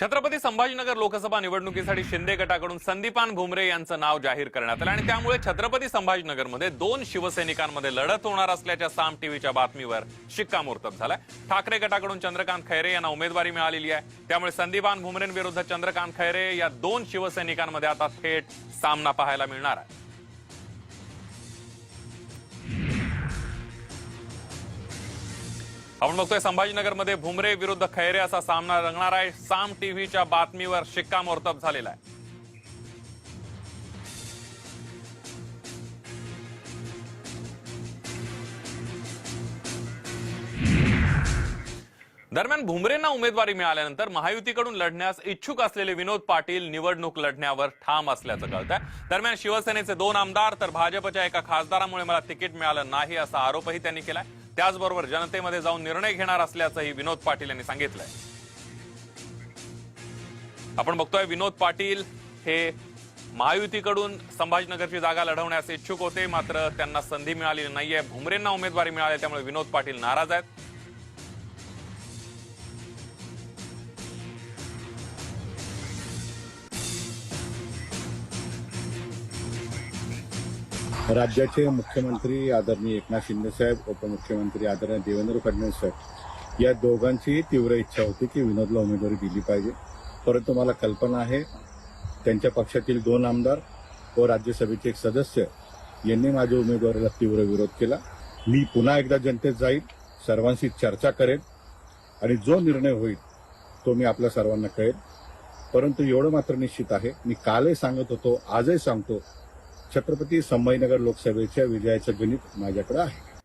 छत्रपती संभाजीनगर लोकसभा निवडणुकीसाठी शिंदे गटाकडून संदीपान भुमरे यांचं नाव जाहीर करण्यात आलं. आणि त्यामुळे छत्रपती संभाजीनगरमध्ये दोन शिवसैनिकांमध्ये लढत होणार असल्याच्या साम टीव्हीच्या बातमीवर शिक्कामोर्तब झालाय. ठाकरे गटाकडून चंद्रकांत खैरे यांना उमेदवारी मिळालेली आहे. त्यामुळे संदीपान भुमरेंविरुद्ध चंद्रकांत खैरे या दोन शिवसैनिकांमध्ये आता थेट सामना पाहायला मिळणार आहे. आपण बघतोय संभाजीनगरमध्ये भुमरे विरुद्ध खैरे असा सामना रंगणार आहे. साम टीव्हीच्या बातमीवर शिक्कामोर्तब झालेला आहे. दरम्यान भुमरेंना उमेदवारी मिळाल्यानंतर महायुतीकडून लढण्यास इच्छुक असलेले विनोद पाटील निवडणूक लढण्यावर ठाम असल्याचं कळत आहे दरम्यान शिवसेनेचे दोन आमदार तर भाजपच्या एका खासदारामुळे मला तिकीट मिळालं नाही असा आरोपही त्यांनी केलाय. त्याचबरोबर जनतेमध्ये जाऊन निर्णय घेणार असल्याचंही विनोद पाटील यांनी सांगितलंय. आपण बघतोय विनोद पाटील हे महायुतीकडून संभाजीनगरची जागा लढवण्यास इच्छुक होते मात्र त्यांना संधी मिळालेली नाहीये. भुमरेंना उमेदवारी मिळाली त्यामुळे विनोद पाटील नाराज आहेत. राज्याचे मुख्यमंत्री आदरणीय एकनाथ शिंदे साहेब उपमुख्यमंत्री आदरणीय देवेंद्र फडणवीस साहेब या दोघांची तीव्र इच्छा होती की विनोदला उमेदवारी दिली पाहिजे. परंतु मला कल्पना आहे त्यांच्या पक्षातील दोन आमदार व राज्यसभेचे एक सदस्य यांनी माझ्या उमेदवारीला तीव्र विरोध केला. मी पुन्हा एकदा जनतेत जाईल सर्वांशी चर्चा करेन आणि जो निर्णय होईल तो मी आपल्या सर्वांना कळेल परंतु एवढं मात्र निश्चित आहे मी कालही सांगत होतो आजही सांगतो छत्रपती संभाजीनगर लोकसभेच्या विजयाचं गणित माझ्याकडे आहे.